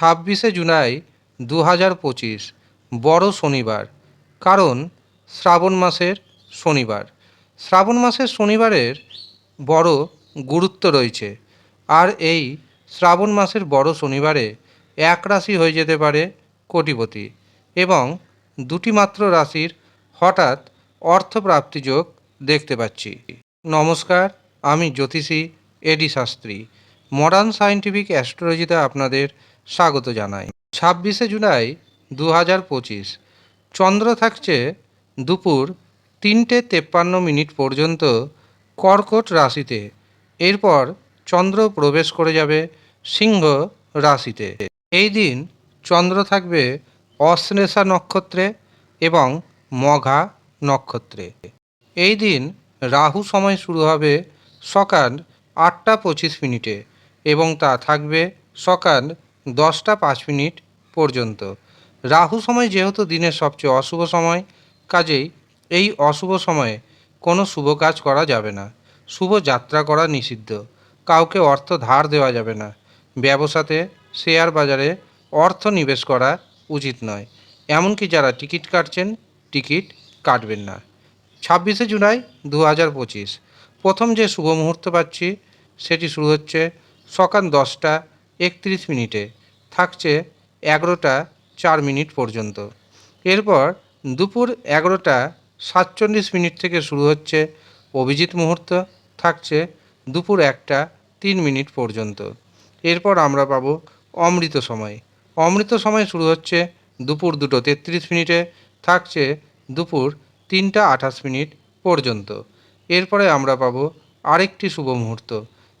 ছাব্বিশে জুলাই দু হাজার পঁচিশ, বড় শনিবার। কারণ শ্রাবণ মাসের শনিবার। শ্রাবণ মাসের শনিবারের বড় গুরুত্ব রয়েছে। আর এই শ্রাবণ মাসের বড় শনিবারে এক রাশি হয়ে যেতে পারে কোটিপতি এবং দুটি মাত্র রাশির হঠাৎ অর্থপ্রাপ্তি যোগ দেখতে পাচ্ছি। নমস্কার, আমি জ্যোতিষী এডি শাস্ত্রী। মডার্ন সায়েন্টিফিক অ্যাস্ট্রোলজিতে আপনাদের স্বাগত জানাই। ছাব্বিশে জুলাই দু হাজার পঁচিশ। চন্দ্র থাকছে দুপুর তিনটে তেপ্পান্ন মিনিট পর্যন্ত কর্কট রাশিতে। এরপর চন্দ্র প্রবেশ করে যাবে সিংহ রাশিতে। এই দিন চন্দ্র থাকবে অশ্লেষা নক্ষত্রে এবং মঘা নক্ষত্রে। এই দিন রাহু সময় শুরু হবে সকাল আটটা পঁচিশ মিনিটে এবং তা থাকবে সকাল দশটা পাঁচ মিনিট পর্যন্ত। রাহু সময় যেহেতু দিনের সবচেয়ে অশুভ সময়, কাজেই এই অশুভ সময়ে কোনো শুভ কাজ করা যাবে না। শুভ যাত্রা করা নিষিদ্ধ। কাউকে অর্থ ধার দেওয়া যাবে না। ব্যবসাতে শেয়ার বাজারে অর্থ নিবেশ করা উচিত নয়। এমনকি যারা টিকিট কাটছেন, টিকিট কাটবেন না। ছাব্বিশে জুলাই দু হাজার পঁচিশ। প্রথম যে শুভ মুহূর্ত পাচ্ছি, সেটি শুরু হচ্ছে সকাল দশটা একত্রিশ মিনিটে, থাকছে এগারোটা চার মিনিট পর্যন্ত। এরপর দুপুর এগারোটা সাতচল্লিশ মিনিট থেকে শুরু হচ্ছে অভিজিৎ মুহূর্ত, থাকছে দুপুর একটা তিন মিনিট পর্যন্ত। এরপর আমরা পাবো অমৃত সময়। অমৃত সময় শুরু হচ্ছে দুপুর দুটো তেত্রিশ মিনিটে, থাকছে দুপুর তিনটা আঠাশ মিনিট পর্যন্ত। এরপরে আমরা পাবো আরেকটি শুভ মুহূর্ত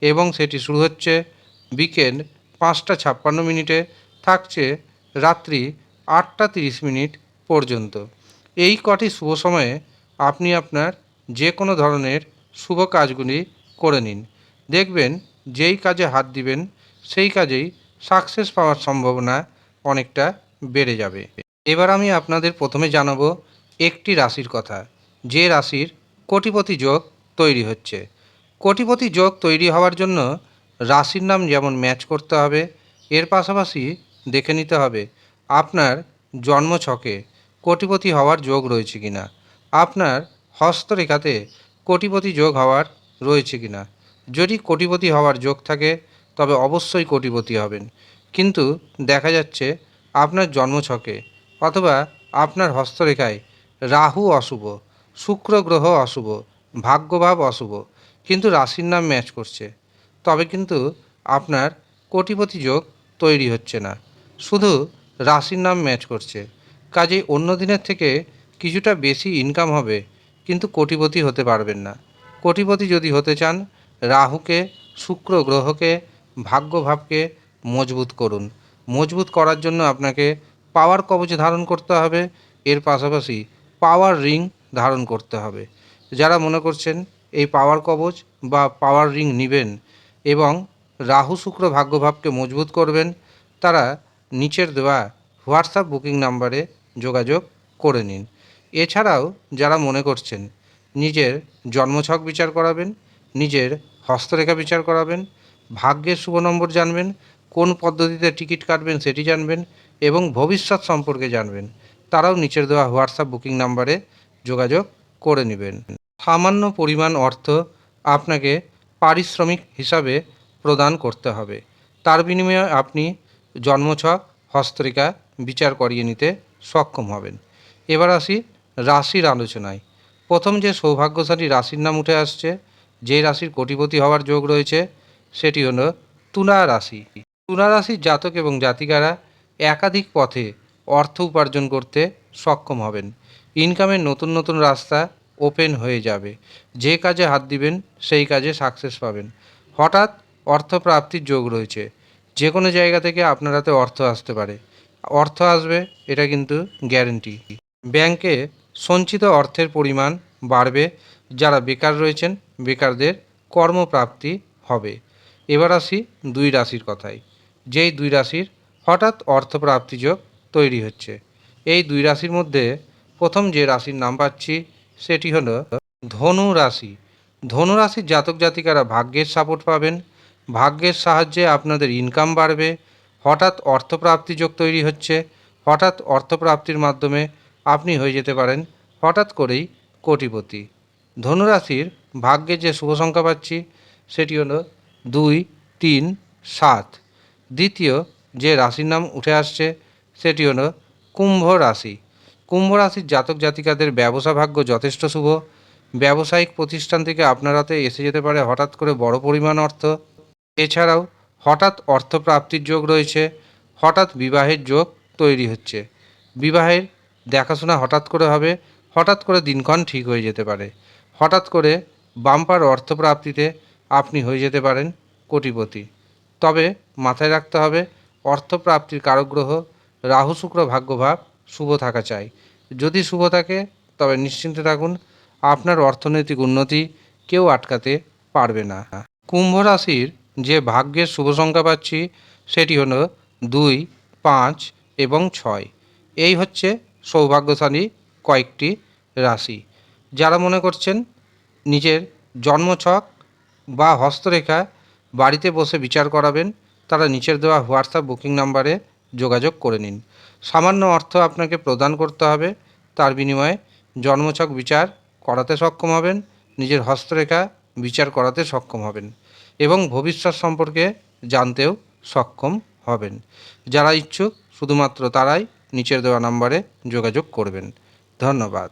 এবং সেটি শুরু হচ্ছে বিকেল পাঁচটা ছাপ্পান্ন মিনিটে থাকছে রাত্রি আটটা তিরিশ মিনিট পর্যন্ত। এই কটি শুভ সময়ে আপনি আপনার যে কোনো ধরনের শুভ কাজগুলি করে নিন। দেখবেন যেই কাজে হাত দিবেন, সেই কাজেই সাকসেস পাওয়ার সম্ভাবনা অনেকটা বেড়ে যাবে। এবার আমি আপনাদের প্রথমে জানাব একটি রাশির কথা। যে রাশির কোটিপতি যোগ তৈরি হচ্ছে। কোটিপতি যোগ তৈরি হওয়ার জন্য রাশির নাম যেমন ম্যাচ করতে হবে, এর পাশাপাশি দেখে নিতে হবে আপনার জন্মছকে কোটিপতি হওয়ার যোগ রয়েছে কিনা, আপনার হস্তরেখাতে কোটিপতি যোগ হওয়ার রয়েছে কিনা। যদি কোটিপতি হওয়ার যোগ থাকে, তবে অবশ্যই কোটিপতি হবেন। কিন্তু দেখা যাচ্ছে আপনার জন্মছকে অথবা আপনার হস্তরেখায় রাহু অশুভ, শুক্র গ্রহ অশুভ, ভাগ্যভাব অশুভ, কিন্তু রাশির নাম ম্যাচ করছে। তবে কিন্তু আপনার কোটিপতি যোগ তৈরি হচ্ছে না। শুধু রাশির নাম ম্যাচ করছে। কাজেই অন্য দিনের থেকে কিছুটা বেশি ইনকাম হবে, কিন্তু কোটিপতি হতে পারবেন না। কোটিপতি যদি হতে চান, রাহুকে, শুক্র গ্রহকে, ভাগ্যভাবকে মজবুত করুন। মজবুত করার জন্য আপনাকে পাওয়ার কবচ ধারণ করতে হবে। এর পাশাপাশি পাওয়ার রিং ধারণ করতে হবে। যারা মনে করছেন, এই পাওয়ার কবচ বা পাওয়ার রিং নেবেন এবং রাহু শুক্র ভাগ্যভাবকে মজবুত করবেন, তারা নিচের দেওয়া হোয়াটসঅ্যাপ বুকিং নাম্বারে যোগাযোগ করে নিন। এছাড়াও যারা মনে করছেন নিজের জন্মছক বিচার করাবেন, নিজের হস্তরেখা বিচার করাবেন, ভাগ্যের শুভ নম্বর জানবেন, কোন পদ্ধতিতে টিকিট কাটবেন সেটি জানবেন এবং ভবিষ্যৎ সম্পর্কে জানবেন, তারাও নিচের দেওয়া হোয়াটসঅ্যাপ বুকিং নাম্বারে যোগাযোগ করে নেবেন। সামান্য পরিমাণ অর্থ আপনাকে পারিশ্রমিক হিসাবে প্রদান করতে হবে। তার বিনিময়ে আপনি জন্মছক হস্তরেখা বিচার করিয়ে নিতে সক্ষম হবেন। এবার আসি রাশির আলোচনায়। প্রথম যে সৌভাগ্যশালী রাশির নাম উঠে আসছে, যে রাশির কোটিপতি হওয়ার যোগ রয়েছে, সেটি হলো তুলা রাশি। তুলা রাশির জাতক এবং জাতিকারা একাধিক পথে অর্থ উপার্জন করতে সক্ষম হবেন। ইনকামের নতুন নতুন রাস্তা ওপেন হয়ে যাবে। যে কাজে হাত দিবেন, সেই কাজে সাকসেস পাবেন। হঠাৎ অর্থপ্রাপ্তির যোগ রয়েছে। যে কোনো জায়গা থেকে আপনার হাতে অর্থ আসতে পারে। অর্থ আসবে, এটা কিন্তু গ্যারেন্টি ব্যাংকে সঞ্চিত অর্থের পরিমাণ বাড়বে। যারা বেকার রয়েছেন, বেকারদের কর্মপ্রাপ্তি হবে। এবার আসি দুই রাশির কথায়। যেই দুই রাশির হঠাৎ অর্থপ্রাপ্তি যোগ তৈরি হচ্ছে। এই দুই রাশির মধ্যে প্রথম যে রাশির নাম পাচ্ছি সেটি হলো ধনু রাশি ধনু রাশির জাতক জাতিকারা ভাগ্যের সাপোর্ট পাবেন। ভাগ্যের সাহায্যে আপনাদের ইনকাম বাড়বে। হঠাৎ অর্থপ্রাপ্তি যোগ তৈরি হচ্ছে। হঠাৎ অর্থপ্রাপ্তির মাধ্যমে আপনি হয়ে যেতে পারেন। হঠাৎ করেই কোটিপতি। ধনুরাশির ভাগ্যে যে শুভ সংখ্যা পাচ্ছি, সেটি হলো দুই, তিন, সাত। দ্বিতীয় যে রাশির নাম উঠে আসছে, সেটি হলো কুম্ভ রাশি। কুম্ভ রাশির জাতক জাতিকাদের ব্যবসা ভাগ্য যথেষ্ট শুভ। ব্যবসায়িক প্রতিষ্ঠান থেকে আপনার হাতে এসে যেতে পারে হঠাৎ করে বড় পরিমাণ অর্থ। এছাড়াও হঠাৎ অর্থপ্রাপ্তির যোগ রয়েছে, হঠাৎ বিবাহের যোগ তৈরি হচ্ছে। বিবাহের দেখাশোনা হঠাৎ করে হবে, হঠাৎ করে দিনক্ষণ ঠিক হয়ে যেতে পারে। হঠাৎ করে বাম্পার অর্থপ্রাপ্তিতে আপনি হয়ে যেতে পারেন কোটিপতি। তবে মাথায় রাখতে হবে, অর্থপ্রাপ্তির কারক গ্রহ রাহু শুক্র ভাগ্যভাব শুভ থাকা চাই। যদি শুভ থাকে, তবে নিশ্চিন্তে থাকুন, আপনার অর্থনৈতিক উন্নতি কেউ আটকাতে পারবে না। কুম্ভ রাশির যে ভাগ্যের শুভ সংখ্যা পাচ্ছি, সেটি হলো দুই, পাঁচ এবং ছয়। এই হচ্ছে সৌভাগ্যশালী কয়েকটি রাশি। যারা মনে করছেন নিজের জন্মছক বা হস্তরেখা বাড়িতে বসে বিচার করাবেন, তারা নিচের দেওয়া হোয়াটসঅ্যাপ বুকিং নাম্বারে যোগাযোগ করে নিন। সামান্য অর্থ আপনাকে প্রদান করতে হবে। তার বিনিময়ে জন্মছক বিচার করাতে সক্ষম হবেন। নিজের হস্তরেখা বিচার করাতে সক্ষম হবেন এবং ভবিষ্যৎ সম্পর্কে জানতেও সক্ষম হবেন। যারা ইচ্ছুক, শুধুমাত্র তারাই নিচের দেওয়া নম্বরে যোগাযোগ করবেন। ধন্যবাদ।